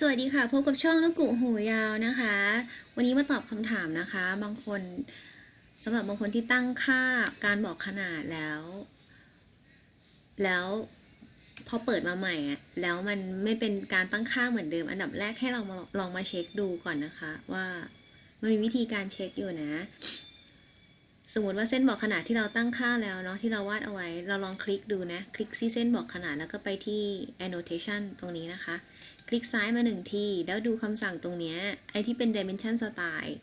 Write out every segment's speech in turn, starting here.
สวัสดีค่ะ พบกับช่องนกกุหูยาวนะคะ วันนี้มาตอบคำถามนะคะ บางคนสำหรับบางคนที่ตั้งค่าการบอกขนาดแล้ว แล้วพอเปิดมาใหม่อะแล้วมันไม่เป็นการตั้งค่าเหมือนเดิม อันดับแรกให้เรามาลองมาเช็คดูก่อนนะคะ ว่ามันมีวิธีการเช็คอยู่นะ สมมติว่าเส้นบอกขนาดที่เราตั้งค่าแล้วเนาะที่เราวาดเอาไว้ เราลองคลิกดูนะ คลิกที่เส้นบอกขนาดแล้วก็ไปที่ annotation ตรงนี้นะคะ คลิกซ้ายมาหนึ่งที แล้วดูคำสั่งตรงนี้ไอที่เป็น dimension style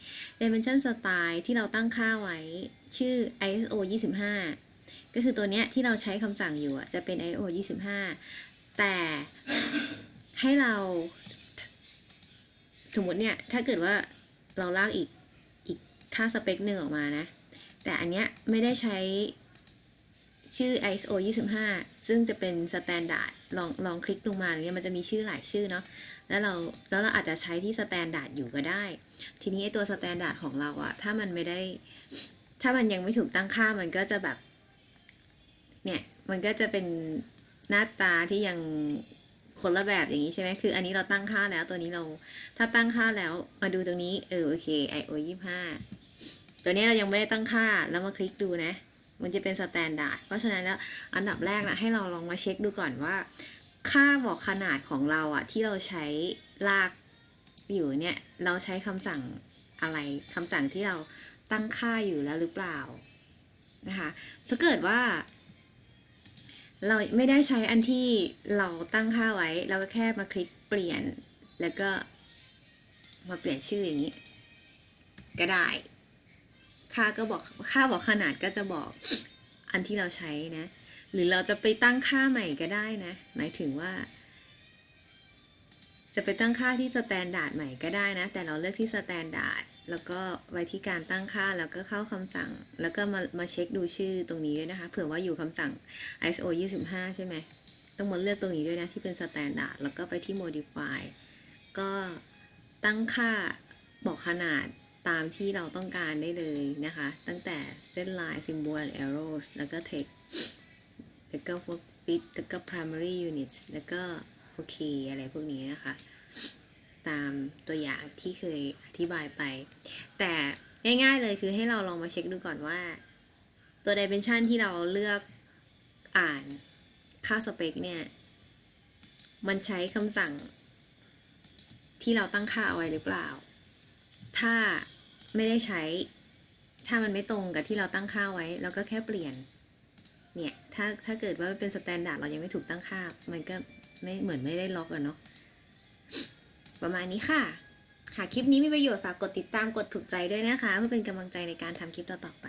dimension style ที่เราตั้งค่าไว้ ชื่อ ISO 25 ก็คือตัวเนี้ยที่เราใช้คำสั่งอยู่จะเป็น ISO 25 แต่ให้เราสมมติเนี่ย ถ้าเกิดว่าเราลากอีกอีกค่าสเปคหนึ่งออกมานะ แต่อันเนี้ยไม่ได้ใช้ชื่อ ISO 25 ซึ่งจะเป็นสแตนดาร์ดลองลองคลิกลงมาอย่างเงี้ยมันจะมีชื่อหลายชื่อเนาะแล้วเราแล้วเราอาจจะใช้ที่สแตนดาร์ดอยู่ก็ได้ ทีนี้ไอตัวสแตนดาร์ดของเราอะถ้ามันไม่ได้ ถ้ามันยังไม่ถูกตั้งค่ามันก็จะแบบ เนี่ย มันก็จะเป็นหน้าตาที่ยังคนละแบบอย่างนี้ใช่ไหมคือ อันนี้เราตั้งค่าแล้วตัวนี้เรา ถ้าตั้งค่าแล้วมาดูตรงนี้เออโอเค IO 25 ตัวนี้เรายังไม่ได้ตั้งค่าแล้วมาคลิกดูนะ มันจะเป็นสแตนดาร์ดเพราะฉะนั้นแล้วอันดับแรกนะให้เราลองมาเช็คดูก่อนว่า ค่าบอกขนาดของเราอะที่เราใช้ลากอยู่เนี่ยเราใช้คำสั่งอะไรคำสั่งที่เราตั้งค่าอยู่แล้วหรือเปล่านะคะถ้าเกิดว่า เราไม่ได้ใช้อันที่เราตั้งค่าไว้ เราก็แค่มาคลิกเปลี่ยนแล้วก็มาเปลี่ยนชื่ออย่างนี้ ก็ได้ ค่าก็บอกค่าบอกขนาดก็จะบอกอันที่เราใช้นะ หรือเราจะไปตั้งค่าใหม่ก็ได้นะ หมายถึงว่า จะไปตั้งค่าที่สแตนดาร์ดใหม่ก็ได้นะ แต่เราเลือกที่สแตนดาร์ดแล้วก็ไว้ที่การตั้งค่าแล้วก็เข้าคำสั่ง แล้วก็มามาเช็คดูชื่อตรงนี้ด้วยนะคะ เผื่อว่าอยู่คำสั่ง ISO 25 ใช่ไหมต้องมาเลือกตรงนี้ด้วยนะ ที่เป็นสแตนดาร์ดแล้วก็ไปที่ modify ก็ตั้งค่าบอกขนาด ตามที่เราต้องการได้เลยนะคะ ตั้งแต่เส้นลาย symbol arrows แล้วก็ text แล้วก็ fit แล้วก็ primary units แล้วก็โอเคอะไรพวกนี้นะคะ ตามตัวอย่างที่เคยอธิบายไป แต่ง่ายๆเลยคือให้เราลองมาเช็คดูก่อนว่า ตัว dimension ที่เราเลือกอ่านค่าสเปคเนี่ย มันใช้คำสั่งที่เราตั้งค่าเอาไว้หรือเปล่า ถ้า ไม่ได้ใช้ ถ้ามันไม่ตรงกับที่เราตั้งค่าไว้ เราก็แค่เปลี่ยน เนี่ย ถ้าถ้าเกิดว่าเป็นสแตนดาร์ดเรายังไม่ถูกตั้งค่า มันก็ไม่เหมือนไม่ได้ล็อกอะเนาะ ประมาณนี้ค่ะ หากคลิปนี้มีประโยชน์ฝากกดติดตามกดถูกใจด้วยนะคะ เพื่อเป็นกำลังใจในการทำคลิปต่อๆไป